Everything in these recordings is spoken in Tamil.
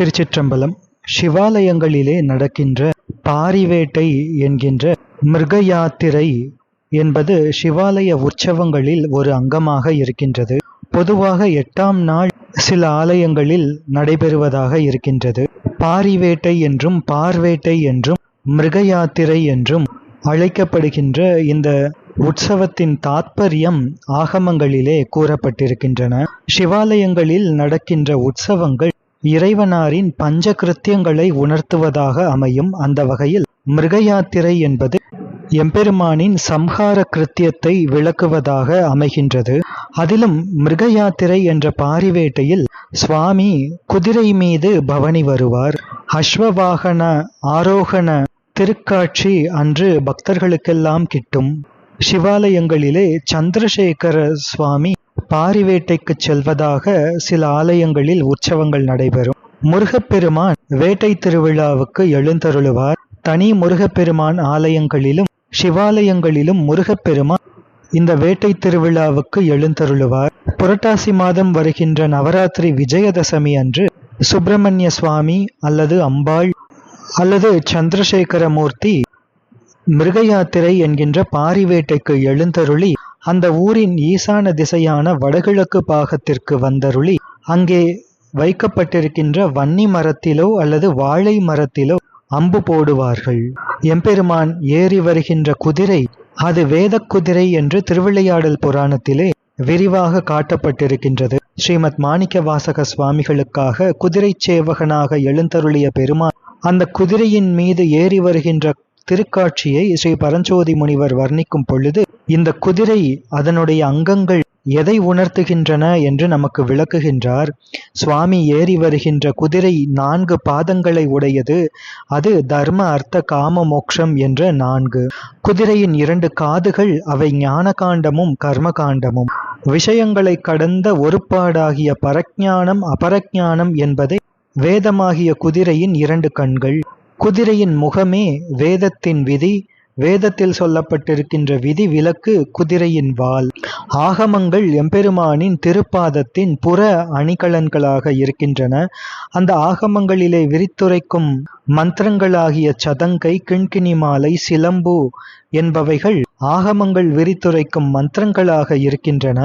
திருச்சிற்றம்பலம் சிவாலயங்களிலே நடக்கின்ற பாரிவேட்டை என்கின்ற மிருக யாத்திரை என்பது சிவாலய உற்சவங்களில் ஒரு அங்கமாக இருக்கின்றது. பொதுவாக எட்டாம் நாள் சில ஆலயங்களில் நடைபெறுவதாக இருக்கின்றது. பாரிவேட்டை என்றும் பார்வேட்டை என்றும் மிருக யாத்திரை என்றும் அழைக்கப்படுகின்ற இந்த உற்சவத்தின் தாத்பரியம் ஆகமங்களிலே கூறப்பட்டிருக்கின்றன. சிவாலயங்களில் நடக்கின்ற உற்சவங்கள் இறைவனாரின் பஞ்ச கிருத்தியங்களை உணர்த்துவதாக அமையும் அந்த வகையில் மிருக யாத்திரை என்பது எம்பெருமானின் சம்ஹார கிருத்தியத்தை விளக்குவதாக அமைகின்றது. அதிலும் மிருகயாத்திரை என்ற பாரிவேட்டையில் சுவாமி குதிரை மீது பவனி வருவார். அஸ்வவாகன ஆரோகண திருக்காட்சி அன்று பக்தர்களுக்கெல்லாம் கிட்டும். சிவாலயங்களிலே சந்திரசேகர சுவாமி பாரிவேட்டைக்கு செல்வதாக சில ஆலயங்களில் உற்சவங்கள் நடைபெறும். முருகப்பெருமான் வேட்டை திருவிழாவுக்கு எழுந்தருளுவார். தனி முருகப்பெருமான் ஆலயங்களிலும் சிவாலயங்களிலும் முருகப்பெருமான் இந்த வேட்டை திருவிழாவுக்கு எழுந்தருளுவார். புரட்டாசி மாதம் வருகின்ற நவராத்திரி விஜயதசமி அன்று சுப்பிரமணிய சுவாமி அல்லது அம்பாள் அல்லது சந்திரசேகரமூர்த்தி மிருக யாத்திரை என்கின்ற பாரிவேட்டைக்கு எழுந்தருளி அந்த ஊரின் ஈசான திசையான வடகிழக்கு பாகத்திற்கு வந்தருளி அங்கே வைக்கப்பட்டிருக்கின்ற வன்னி மரத்திலோ அல்லது வாழை மரத்திலோ அம்பு போடுவார்கள். எம்பெருமான் ஏறி வருகின்ற குதிரை அது வேத குதிரை என்று திருவிளையாடல் புராணத்திலே விரிவாக காட்டப்பட்டிருக்கின்றது. ஸ்ரீமத் மாணிக்க வாசக சுவாமிகளுக்காக குதிரை சேவகனாக எழுந்தருளிய பெருமான் அந்த குதிரையின் மீது ஏறி வருகின்ற திருக்காட்சியை ஸ்ரீ பரஞ்சோதி முனிவர் வர்ணிக்கும் பொழுது இந்த குதிரை அதனுடைய அங்கங்கள் எதை உணர்த்துகின்றன என்று நமக்கு விளக்குகின்றார். சுவாமி ஏறி வருகின்ற குதிரை நான்கு பாதங்களை உடையது. அது தர்ம அர்த்த காம மோக்ஷம் என்ற நான்கு. குதிரையின் இரண்டு காதுகள் அவை ஞான காண்டமும் கர்ம காண்டமும் விஷயங்களை கடந்த ஒருபாடாகிய பரஜானம் அபரஜானம் என்பதை வேதமாகிய குதிரையின் இரண்டு கண்கள். குதிரையின் முகமே வேதத்தின் விதி வேதத்தில் சொல்லப்பட்டிருக்கின்ற விதி விலக்கு குதிரையின் வால். ஆகமங்கள் எம்பெருமானின் திருப்பாதத்தின் புற அணிகலன்களாக இருக்கின்றன. அந்த ஆகமங்களிலே விரித்துரைக்கும் மந்திரங்களாகிய சதங்கை கிண்கிணி மாலை சிலம்பு என்பவைகள் ஆகமங்கள் விரித்துரைக்கும் மந்திரங்களாக இருக்கின்றன.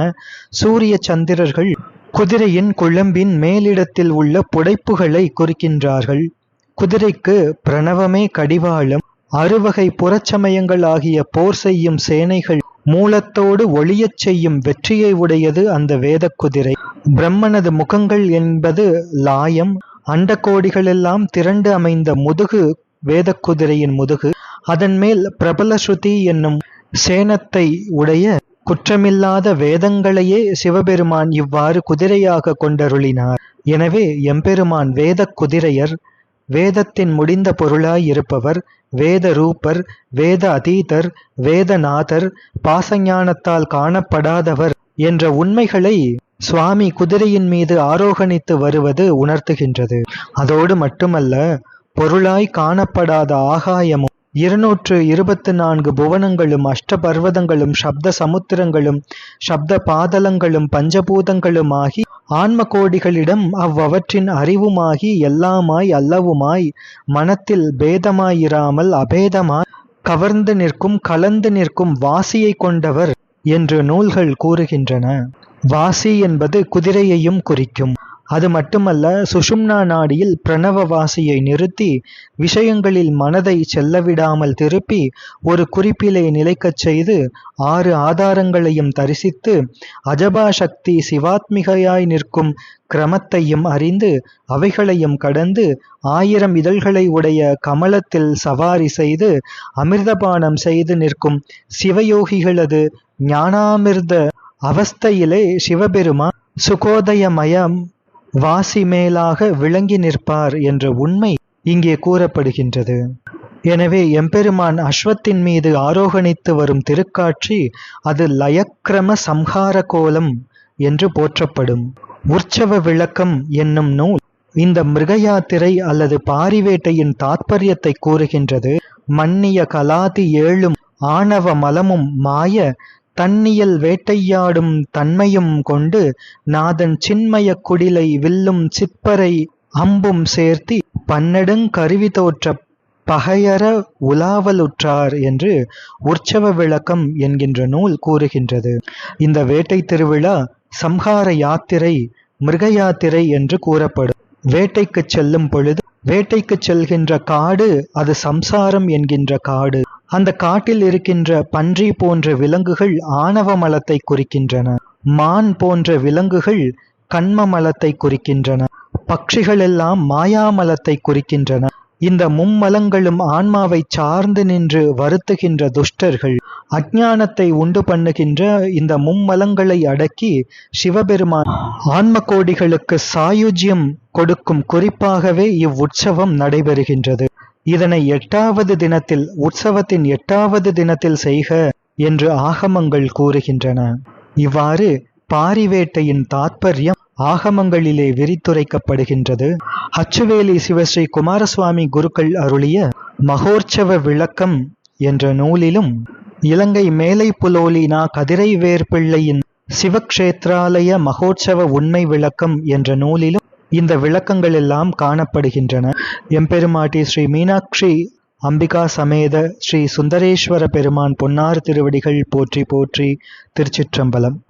சூரிய சந்திரர்கள் குதிரையின் குழம்பின் மேலிடத்தில் உள்ள புடைப்புகளை குறிக்கின்றார்கள். குதிரைக்கு பிரணவமே கடிவாளம் அறுவகை புறச்சமயங்கள் ஆகிய போர் செய்யும் சேனைகள் மூலத்தோடு ஒளியச் செய்யும் வெற்றியை உடையது அந்த வேத குதிரை பிரம்மனது முகங்கள் என்பது லாயம் அண்டக்கோடிகளெல்லாம் திரண்டு அமைந்த முதுகு வேத குதிரையின் முதுகு. அதன் மேல் பிரபல ஸ்ருதி என்னும் சேனத்தை உடைய குற்றமில்லாத வேதங்களையே சிவபெருமான் இவ்வாறு குதிரையாக கொண்டருளினார். எனவே எம்பெருமான் வேத குதிரையர் வேதத்தின் முடிந்த பொருளாய் இருப்பவர் வேத ரூபர் வேத அதீதர் வேதநாதர் பாசஞானத்தால் காணப்படாதவர் என்ற உண்மைகளை சுவாமி குதிரையின் மீது ஆரோகணித்து வருவது உணர்த்துகின்றது. அதோடு மட்டுமல்ல பொருளாய் காணப்படாத ஆகாயமும் இருநூற்று இருபத்தி நான்கு புவனங்களும் அஷ்டபர்வதங்களும் சப்த சமுத்திரங்களும் சப்த பாதலங்களும் பஞ்சபூதங்களும் ஆகி ஆன்ம கோடிகளிடம் அவ்வவற்றின் அறிவுமாகி எல்லாமாய் அல்லவுமாய் மனத்தில் பேதமாயிராமல் அபேதமாய் கவர்ந்து நிற்கும் கலந்து நிற்கும் வாசியை கொண்டவர் என்று நூல்கள் கூறுகின்றன. வாசி என்பது குதிரையையும் குறிக்கும். அது மட்டுமல்ல சுஷும்னா நாடியில் பிரணவ வாசியை நிறுத்தி விஷயங்களில் மனதை செல்லவிடாமல் திருப்பி ஒரு குறிப்பிலே நிலைக்கச் செய்து ஆறு ஆதாரங்களையும் தரிசித்து அஜபா சக்தி சிவாத்மிகையாய் நிற்கும் கிரமத்தையும் அறிந்து அவைகளையும் கடந்து ஆயிரம் இதழ்களை உடைய கமலத்தில் சவாரி செய்து அமிர்தபானம் செய்து நிற்கும் சிவயோகிகளது ஞானாமிர்த அவஸ்தையிலே சிவபெருமான் சுகோதயமயம் வாசி மேலாக விளங்கி நிற்பார் என்ற உண்மை இங்கே கூறப்படுகின்றது. எனவே எம்பெருமான் அஸ்வத்தின் மீது ஆரோகணித்து வரும் திருக்காட்சி அது லயக்கிரம சம்ஹார கோலம் என்று போற்றப்படும். உற்சவ விளக்கம் என்னும் நூல் இந்த மிருகயாத்திரை அல்லது பாரிவேட்டையின் தாத்பரியத்தை கூறுகின்றது. மன்னிய கலாதி ஏழும் ஆணவ மலமும் மாய தன்னியல் வேட்டையாடும் தன்மையும் கொண்டு நாதன் சின்மய குடிலை வில்லும் சிப்பரை அம்பும் சேர்த்தி பன்னெடுங் கருவி தோற்ற பகையற உலாவலுற்றார் என்று உற்சவ விளக்கம் என்கின்ற நூல் கூறுகின்றது. இந்த வேட்டை திருவிழா சம்ஹார யாத்திரை மிருக யாத்திரை என்று கூறப்படும். வேட்டைக்கு செல்லும் பொழுது வேட்டைக்கு செல்கின்ற காடு அது சம்சாரம் என்கின்ற காடு. அந்த காட்டில் இருக்கின்ற பன்றி போன்ற விலங்குகள் ஆணவ மலத்தை குறிக்கின்றன. மான் போன்ற விலங்குகள் கண்ம மலத்தை குறிக்கின்றன. பட்சிகள் எல்லாம் மாயாமலத்தை குறிக்கின்றன. இந்த மும்மலங்களும் ஆன்மாவை சார்ந்து நின்று வருத்துகின்ற துஷ்டர்கள். அஜானத்தை உண்டு பண்ணுகின்ற இந்த மும்மலங்களை அடக்கி சிவபெருமான் ஆன்ம கோடிகளுக்கு சாயுஜ்யம் கொடுக்கும் குறிப்பாகவே இவ்வுற்சவம் நடைபெறுகின்றது. இதனை எட்டாவது தினத்தில் உற்சவத்தின் எட்டாவது தினத்தில் செய்க என்று ஆகமங்கள் கூறுகின்றன. இவ்வாறு பாரிவேட்டையின் தாத்பரியம் ஆகமங்களிலே விரித்துரைக்கப்படுகின்றது. அச்சுவேலி சிவஸ்ரீ குமாரசுவாமி குருக்கள் அருளிய மகோற்சவ விளக்கம் என்ற நூலிலும் இலங்கை மேலை புலோலினா கதிரை வேர்பிள்ளையின் சிவக்ஷேத்ராலய மகோற்சவ உண்மை விளக்கம் என்ற நூலிலும் இந்த விளக்கங்கள் எல்லாம் காணப்படுகின்றன. எம்பெருமாட்டி ஸ்ரீ மீனாட்சி அம்பிகா சமேத ஸ்ரீ சுந்தரேஸ்வர பெருமான் பொன்னார் திருவடிகள் போற்றி போற்றி திருச்சிற்றம்பலம்.